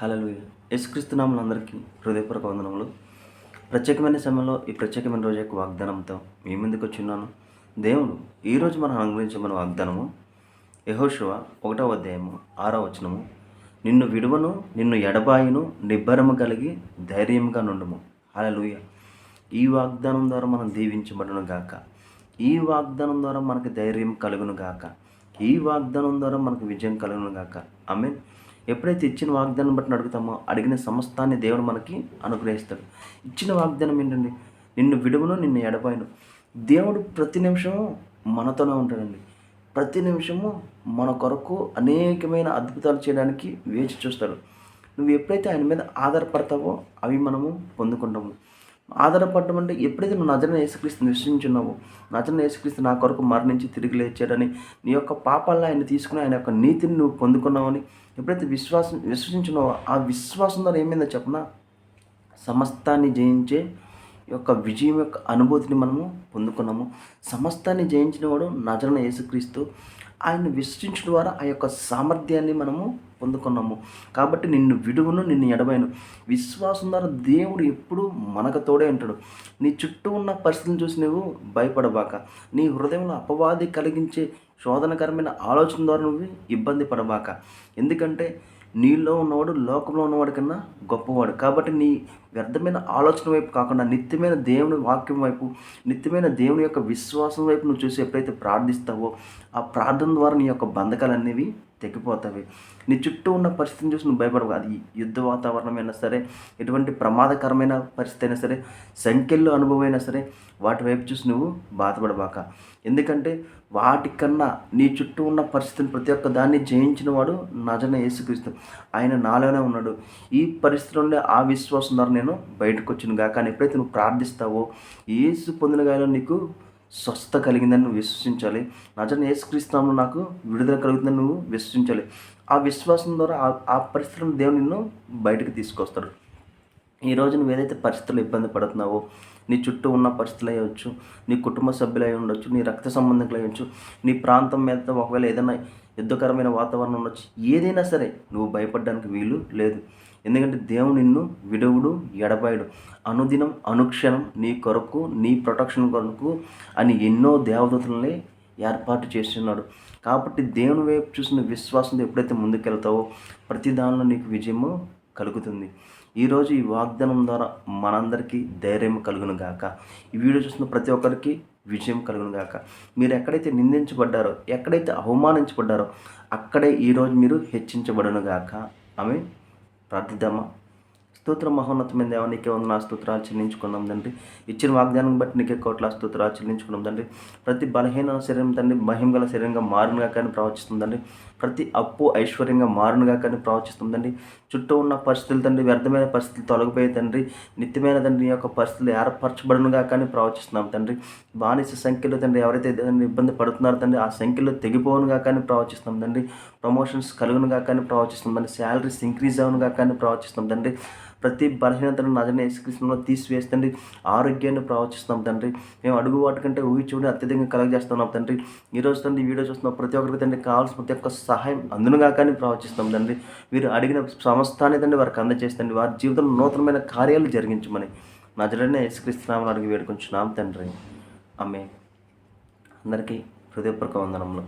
Hello యశ్క్రీస్తునాములు అందరికీ హృదయపూర్వక వందనములు. ప్రత్యేకమైన సమయంలో ఈ ప్రత్యేకమైన రోజు యొక్క వాగ్దానంతో మీ ముందుకు వచ్చిన్నాను. దేవుడు ఈరోజు మనం అనుగ్రహించమని వాగ్దానము యహోశివ ఒకటవ అధ్యాయము ఆరో వచనము. నిన్ను విడువను నిన్ను ఎడబాయిను నిబ్బరము కలిగి ధైర్యంగా నుండుము. హలలుయ ఈ వాగ్దానం ద్వారా మనం దీవించబడును గాక. ఈ వాగ్దానం ద్వారా మనకు ధైర్యం కలుగును గాక. ఈ వాగ్దానం ద్వారా మనకు విజయం కలుగును గాక. ఐ మీన్ ఎప్పుడైతే ఇచ్చిన వాగ్దానం బట్టి అడుగుతామో అడిగిన సమస్తాన్ని దేవుడు మనకి అనుగ్రహిస్తాడు. ఇచ్చిన వాగ్దానం ఏంటండి? నిన్ను విడువను నిన్ను ఎడబాయను. దేవుడు ప్రతి నిమిషము మనతోనే ఉంటాడండి. ప్రతి నిమిషము మన కొరకు అనేకమైన అద్భుతాలు చేయడానికి వేచి చూస్తాడు. నువ్వు ఎప్పుడైతే ఆయన మీద ఆధారపడతావో అవి మనము పొందుకుంటాము. ఆధారపడడం అంటే ఎప్పుడైతే నువ్వు నజన యేసుక్రీస్తుని విశ్వసించున్నావు నజన యేసుక్రీస్తు నా కొరకు మరణించి తిరిగి లేచాడని నీ యొక్క పాపాలను ఆయన తీసుకుని ఆయన యొక్క నీతిని నువ్వు పొందుకున్నావని ఎప్పుడైతే విశ్వాసం విశ్వసించున్నావో ఆ విశ్వాసం ద్వారా ఏమైందో చెప్పనా? సమస్తాన్ని జయించే యొక్క విజయం యొక్క అనుభూతిని మనము పొందుకున్నాము. సమస్తాన్ని జయించిన వాడు నజన యేసుక్రీస్తు. ఆయన విశ్వసించడం ద్వారా ఆ యొక్క సామర్థ్యాన్ని మనము పొందుకున్నాము. కాబట్టి నిన్ను విడువును నిన్ను ఎడబాయను. విశ్వాసం ద్వారా దేవుడు ఎప్పుడు మనకు తోడే ఉంటాడు. నీ చుట్టూ ఉన్న పరిస్థితులను చూసి నువ్వు భయపడబాక. నీ హృదయంలో అపవాది కలిగించే శోధనకరమైన ఆలోచన ద్వారా నువ్వు ఇబ్బంది పడబాక. ఎందుకంటే నీలో ఉన్నవాడు లోకంలో ఉన్నవాడి కన్నా గొప్పవాడు. కాబట్టి నీ వ్యర్థమైన ఆలోచన వైపు కాకుండా నిత్యమైన దేవుని వాక్యం వైపు నిత్యమైన దేవుని యొక్క విశ్వాసం వైపు నువ్వు చూసి ఎప్పుడైతే ప్రార్థిస్తావో ఆ ప్రార్థన ద్వారా నీ యొక్క బంధకాలు అనేవి తెగిపోతావి నీ చుట్టూ ఉన్న పరిస్థితిని చూసి నువ్వు భయపడవు. అది యుద్ధ వాతావరణమైనా సరే ఎటువంటి ప్రమాదకరమైన పరిస్థితి అయినా సరే సంఖ్యల్లో అనుభవం అయినా సరే వాటి వైపు చూసి నువ్వు బాధపడబాక. ఎందుకంటే వాటికన్నా నీ చుట్టూ ఉన్న పరిస్థితిని ప్రతి ఒక్క దాన్ని జయించిన వాడు నజన యేసుక్రీస్తు. ఆయన నాలోనే ఉన్నాడు. ఈ పరిస్థితుల్లో ఆ విశ్వాసం ద్వారా నేను బయటకు వచ్చిన గాక కానీ ఎప్పుడైతే నువ్వు ప్రార్థిస్తావో యేసు పొందిన గాయలో నీకు స్వస్థ కలిగిందని నువ్వు విశ్వసించాలి. నజన యేసుక్రీస్తునామలో నాకు విడుదల కలుగుతుందని నువ్వు విశ్వసించాలి. ఆ విశ్వాసం ద్వారా ఆ పరిస్థితులను దేవుడు నిన్ను బయటకు తీసుకొస్తాడు. ఈరోజు నువ్వు ఏదైతే పరిస్థితులు ఇబ్బంది పడుతున్నావో నీ చుట్టూ ఉన్న పరిస్థితులు అయ్యవచ్చు నీ కుటుంబ సభ్యులు అయి ఉండొచ్చు నీ రక్త సంబంధికులు అయ్యొచ్చు నీ ప్రాంతం మీద ఒకవేళ ఏదైనా యుద్ధకరమైన వాతావరణం ఉండొచ్చు ఏదైనా సరే నువ్వు భయపడడానికి వీలు లేదు. ఎందుకంటే దేవుడు నిన్ను విడువుడు ఎడబాయుడు. అనుదినం అనుక్షణం నీ కొరకు నీ ప్రొటెక్షన్ కొరకు అని ఎన్నో దేవదూతలని ఏర్పాటు చేస్తున్నాడు. కాబట్టి దేవుని వైపు చూసిన విశ్వాసంతో ఎప్పుడైతే ముందుకెళ్తావో ప్రతి దానిలో నీకు విజయము కలుగుతుంది. ఈరోజు ఈ వాగ్దానం ద్వారా మనందరికీ ధైర్యం కలుగును గాక. ఈ వీడియో చూసిన ప్రతి ఒక్కరికి విజయం కలుగును గాక. మీరు ఎక్కడైతే నిందించబడ్డారో ఎక్కడైతే అవమానించబడ్డారో అక్కడే ఈరోజు మీరు హెచ్చించబడును గాక. ఆమె ప్రార్థిద్దామా స్తోత్ర మహోన్నతమైన దేవ నీకే ఉన్న స్తోత్రాలు చెల్లించుకున్నాం తండ్రి. ఇచ్చిన వాగ్దానం బట్టి నీకే కోట్ల స్తోత్రాలు చెల్లించుకున్నాం తండ్రి. ప్రతి బలహీన శరీరం తండ్రి మహిమగల శరీరంగా మారునుగా కానీ ప్రవచిస్తుందండి ప్రతి అప్పు ఐశ్వర్యంగా మారునుగా కానీ ప్రవచిస్తుందండి చుట్టూ ఉన్న పరిస్థితులు తండ్రి వ్యర్థమైన పరిస్థితులు తొలగిపోయే తండ్రి. నిత్యమైన తండ్రి యొక్క పరిస్థితులు ఏర్పరచబడునుగా కానీ ప్రవచిస్తున్నాం తండ్రి. బానిస సంఖ్యలో తండ్రి ఎవరైతే ఇబ్బంది పడుతున్నారో తండ్రి ఆ సంఖ్యలో తెగిపోనుగా కానీ ప్రవచిస్తున్నాం తండ్రి. ప్రమోషన్స్ కలుగునుగా కానీ ప్రవచిస్తుందండి శాలరీస్ ఇంక్రీజ్ అవునుగా కానీ ప్రవచిస్తుందండి తండ్రి. ప్రతి బలహీనతను నజన యేసుకృష్ణంలో తీసివేస్తండి ఆరోగ్యాన్ని ప్రవచిస్తున్నాం తండ్రి. మేము అడుగు వాటి కంటే ఊహించుకుని అత్యధికంగా కలగజేస్తున్నాం తండ్రి. ఈరోజు తండ్రి వీడియో చూస్తున్నాం ప్రతి ఒక్కరికి తండ్రి కావాల్సిన ప్రతి ఒక్క సహాయం అందునుగా కానీ ప్రవచిస్తాం తండ్రి. మీరు అడిగిన సమస్తాన్ని తండ్రి వారికి అందజేస్తండి వారి జీవితంలో నూతనమైన కార్యాలు జరిగించమని నజరనే యేసుక్రీస్తున్నామని అడిగి వేడుకుంటున్నాం తండ్రి. అమ్మే అందరికీ హృదయపూర్వక వందనంలో